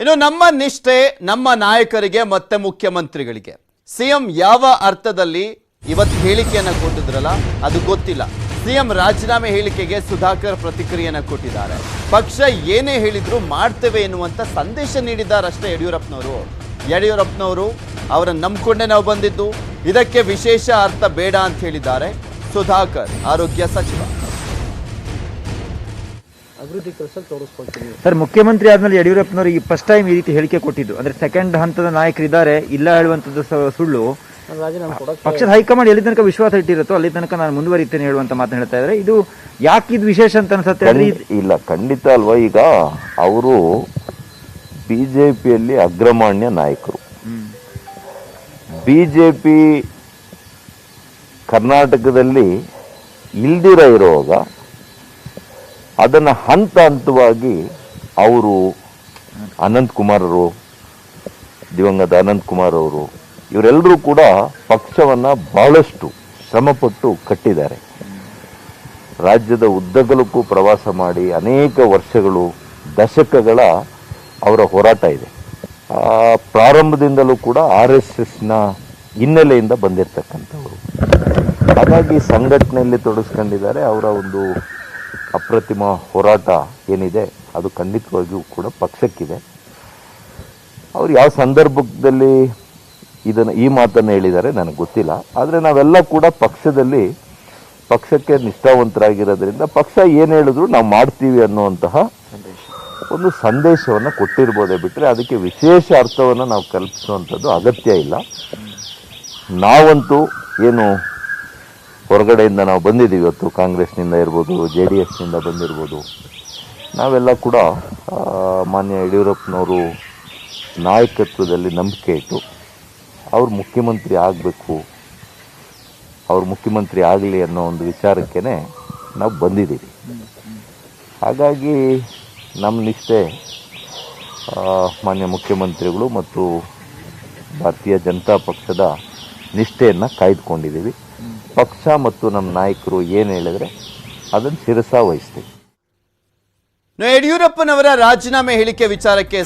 ಇನ್ನು ನಮ್ಮ ನಿಷ್ಠೆ ನಮ್ಮ ನಾಯಕರಿಗೆ, ಮತ್ತೆ ಮುಖ್ಯಮಂತ್ರಿಗಳಿಗೆ. ಸಿಎಂ ಯಾವ ಅರ್ಥದಲ್ಲಿ ಇವತ್ತು ಹೇಳಿಕೆಯನ್ನ ಕೊಟ್ಟಿದ್ರಲ್ಲ, ಅದು ಗೊತ್ತಿಲ್ಲ. ಸಿಎಂ ರಾಜೀನಾಮೆ ಹೇಳಿಕೆಗೆ ಸುಧಾಕರ್ ಪ್ರತಿಕ್ರಿಯೆಯನ್ನು ಕೊಟ್ಟಿದ್ದಾರೆ. ಪಕ್ಷ ಏನೇ ಹೇಳಿದ್ರು ಮಾಡ್ತೇವೆ ಎನ್ನುವಂತ ಸಂದೇಶ ನೀಡಿದ್ದಾರಷ್ಟೇ ಯಡಿಯೂರಪ್ಪನವರು. ಯಡಿಯೂರಪ್ಪನವರು ಅವರನ್ನು ನಂಬ್ಕೊಂಡೇ ನಾವು ಬಂದಿದ್ದು. ಇದಕ್ಕೆ ವಿಶೇಷ ಅರ್ಥ ಬೇಡ ಅಂತ ಹೇಳಿದ್ದಾರೆ ಸುಧಾಕರ್, ಆರೋಗ್ಯ ಸಚಿವ. ಅಭಿವೃದ್ಧಿ ಕೆಲಸ ತೋರಿಸ್ಕೊಳ್ತೀನಿ. ಸರ್ ಮುಖ್ಯಮಂತ್ರಿ ಆದ್ಮೇಲೆ ಯಡಿಯೂರಪ್ಪನವರು ಈ ಫಸ್ಟ್ ಟೈಮ್ ಈ ರೀತಿ ಹೇಳಿಕೆ ಕೊಟ್ಟಿದ್ದು. ಅಂದ್ರೆ ಸೆಕೆಂಡ್ ಹಂತದ ನಾಯಕರಿದ್ದಾರೆ ಇಲ್ಲ ಹೇಳುವಂತದ್ದು ಸುಳ್ಳು. ನಾನು ರಾಜೀನಾಮೆ ಕೊಡಕ್ಕೆ ಪಕ್ಷದ ಹೈಕಮಾಂಡ್ ಎಲ್ಲಿ ತನಕ ವಿಶ್ವಾಸ ಇಟ್ಟಿರುತ್ತೋ ಅಲ್ಲಿ ತನಕ ನಾನು ಮುಂದುವರಿತೇನೆ ಹೇಳುವಂತ ಮಾತು ಹೇಳ್ತಾ ಇದ್ದಾರೆ. ಇದು ಯಾಕೆ ಇದು ವಿಶೇಷ ಅಂತ ಅನ್ಸುತ್ತೆ? ಅಂದ್ರೆ ಇದು- ಇಲ್ಲ ಖಂಡಿತ ಅಲ್ವಾ? ಈಗ ಅವರು ಬಿಜೆಪಿಯಲ್ಲಿ ಅಗ್ರಮಾನ್ಯ ನಾಯಕರು. ಬಿಜೆಪಿ ಕರ್ನಾಟಕದಲ್ಲಿ ಇಲ್ದಿರ ಇರುವಾಗ ಅದನ್ನ ಹಂತ ಹಂತವಾಗಿ ಅವರು ಅನಂತ್ ಕುಮಾರ್ ಅವರು ದಿವಂಗತ ಅನಂತ್ ಕುಮಾರ್ ಅವರು ಇವರೆಲ್ಲರೂ ಕೂಡ ಪಕ್ಷವನ್ನ ಬಹಳಷ್ಟು ಶ್ರಮಪಟ್ಟು ಕಟ್ಟಿದ್ದಾರೆ. ರಾಜ್ಯದ ಉದ್ದಗಲಕ್ಕೂ ಪ್ರವಾಸ ಮಾಡಿ ಅನೇಕ ವರ್ಷಗಳು, ದಶಕಗಳ ಅವರ ಹೋರಾಟ ಇದೆ. ಪ್ರಾರಂಭದಿಂದಲೂ ಕೂಡ ಆರ್ ಎಸ್ ಎಸ್ನ ಹಿನ್ನೆಲೆಯಿಂದ ಬಂದಿರತಕ್ಕಂಥವರು. ಹಾಗಾಗಿ ಸಂಘಟನೆಯಲ್ಲಿ ತೊಡಗಿಸ್ಕೊಂಡಿದ್ದಾರೆ ಅವರ ಒಂದು ಅಪ್ರತಿಮ ಹೋರಾಟ ಏನಿದೆ, ಅದು ಖಂಡಿತವಾಗಿಯೂ ಕೂಡ ಪಕ್ಷಕ್ಕಿದೆ. ಅವ್ರು ಯಾವ ಸಂದರ್ಭದಲ್ಲಿ ಇದನ್ನು, ಈ ಮಾತನ್ನು ಹೇಳಿದ್ದಾರೆ ನನಗೆ ಗೊತ್ತಿಲ್ಲ. ಆದರೆ ನಾವೆಲ್ಲ ಕೂಡ ಪಕ್ಷದಲ್ಲಿ, ಪಕ್ಷಕ್ಕೆ ನಿಷ್ಠಾವಂತರಾಗಿರೋದ್ರಿಂದ ಪಕ್ಷ ಏನು ಹೇಳಿದ್ರು ನಾವು ಮಾಡ್ತೀವಿ ಅನ್ನುವಂತಹ ಒಂದು ಸಂದೇಶವನ್ನು ಕೊಟ್ಟಿರ್ಬೋದೇ ಬಿಟ್ಟರೆ ಅದಕ್ಕೆ ವಿಶೇಷ ಅರ್ಥವನ್ನು ನಾವು ಕಲ್ಪಿಸುವಂಥದ್ದು ಅಗತ್ಯ ಇಲ್ಲ. ನಾವಂತೂ ಏನು ಹೊರಗಡೆಯಿಂದ ನಾವು ಬಂದಿದ್ದೀವಿ ಇವತ್ತು. ಕಾಂಗ್ರೆಸ್ನಿಂದ ಇರ್ಬೋದು, ಜೆ ಡಿ ಎಸ್ನಿಂದ ಬಂದಿರ್ಬೋದು. ನಾವೆಲ್ಲ ಕೂಡ ಮಾನ್ಯ ಯಡಿಯೂರಪ್ಪನವರು ನಾಯಕತ್ವದಲ್ಲಿ ನಂಬಿಕೆ ಇಟ್ಟು, ಅವರು ಮುಖ್ಯಮಂತ್ರಿ ಆಗಬೇಕು, ಅವ್ರು ಮುಖ್ಯಮಂತ್ರಿ ಆಗಲಿ ಅನ್ನೋ ಒಂದು ವಿಚಾರಕ್ಕೇ ನಾವು ಬಂದಿದ್ದೀವಿ. ಹಾಗಾಗಿ ನಮ್ಮ ನಿಷ್ಠೆ ಮಾನ್ಯ ಮುಖ್ಯಮಂತ್ರಿಗಳು ಮತ್ತು ಭಾರತೀಯ ಜನತಾ ಪಕ್ಷದ ನಿಷ್ಠೆಯನ್ನು ಕಾಯ್ದುಕೊಂಡಿದ್ದೀವಿ. ಪಕ್ಷ ಮತ್ತು ನಮ್ಮ ನಾಯಕರು ಏನು ಹೇಳಿದ್ರೆ ಅದನ್ನು ಶಿರಸಾ ವಹಿಸ್ತೀವಿ ಯಡಿಯೂರಪ್ಪನವರ ರಾಜೀನಾಮೆ ಹೇಳಿಕೆ ವಿಚಾರಕ್ಕೆ